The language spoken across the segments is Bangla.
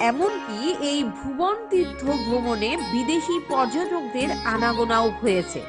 এমনকি এই ভুবন তীর্থ ভ্রমণে বিদেশি পর্যটকদের আনাগোনাও হয়েছে।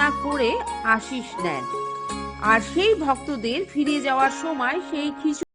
না করে আশিস নেন। আর সেই ভক্তদের ফিরে যাওয়ার সময় সেই খিচুড়ি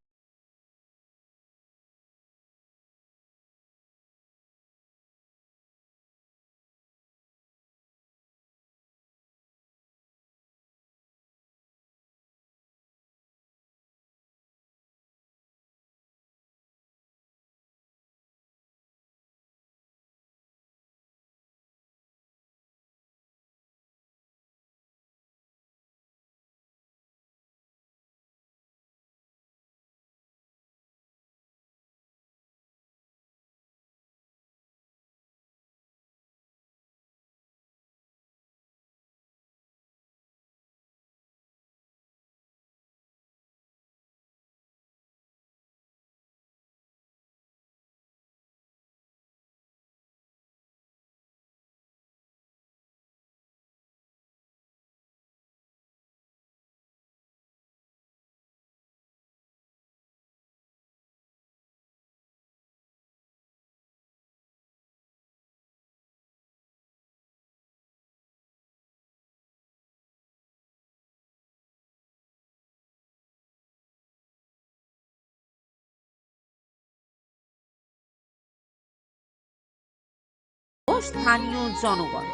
স্থানীয় জনগণ।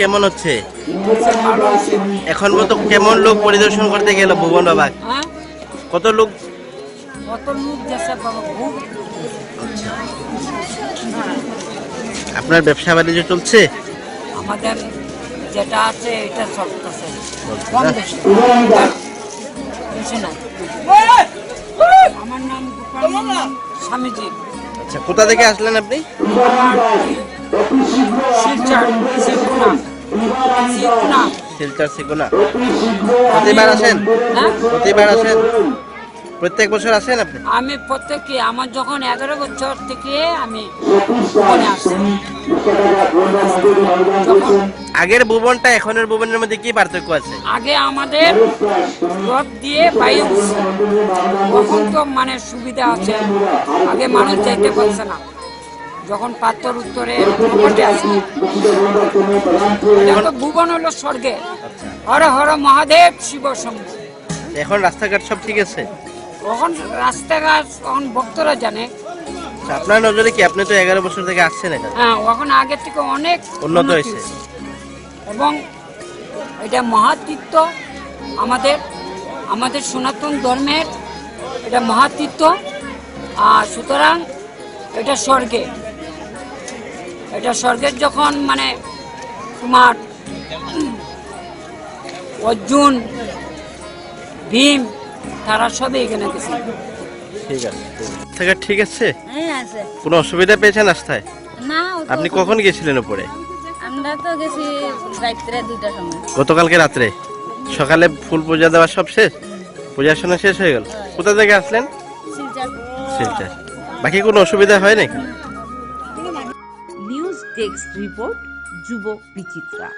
কেমন হচ্ছে? এখন মতো কেমন লোক পরিদর্শন করতে গেল ভুবন বাবা হ্যাঁ? কত লোক? কত লোক গেছে আপনার ব্যবসা বাণিজ্য চলছে? আমাদের যেটা আছে এটা চলতেছে। কম বেশি। বেশি না। আমার নাম স্বামীজি। আচ্ছা কোথা থেকে আসলেন আপনি? শিলচর শিলকুনা শিলকুনা শিলচর সিকোনা প্রতিবার আসেন? হ্যাঁ? প্রতিবার আসেন? প্রত্যেক বছর আসেন আপনি? আমি প্রত্যেকে আমার যখন এগারো বছর থেকে আমি আগের ভুবনটা এখনের ভুবনের মধ্যে কি পার্থক্য আছে? আগে আমাদের রথ দিয়ে বায়ু তখন তো মানে সুবিধা আছে। আগে মানুষ যাইতে পারছে না। যখন পাত্তর উত্তরে আছে এটা ভুবন হলো স্বর্গে। হর হর মহাদেব শিব শম্ভু। এখন রাস্তাঘাট সব ঠিক আছে? তখন রাস্তাঘাট তখন ভক্তরা জানে। আচ্ছা, আপনার নজরে কি আপনি তো এগারো বছর থেকে আসছেন এখানে? হ্যাঁ এখন আগের থেকে অনেক উন্নত হয়েছে। এবং এটা মহাতীর্থ আমাদের আমাদের সনাতন ধর্মের এটা মহাতীর্থ। আর সুতরাং এটা স্বর্গে। এটা স্বর্গের যখন মানে তোমার অর্জুন ভীম তারা সবই এখানে গেছে। ঠিক আছে রাস্তাঘাট ঠিক আছে? হ্যাঁ কোনো অসুবিধা পেয়েছেন রাস্তায়? না আপনি কখন গেছিলেন উপরে? আমরা তো গেছি রাত্রে দুইটার সময়। গতকালকে রাত্রে? সকালে ফুল পূজা দেওয়া সব শেষ? পূজার সময় শেষ হয়ে গেল? কোথা থেকে আসলেন? শিলচর। বাকি কোনো অসুবিধা হয় নাকি? ডেস্ক রিপোর্ট যুব বিচিত্রা।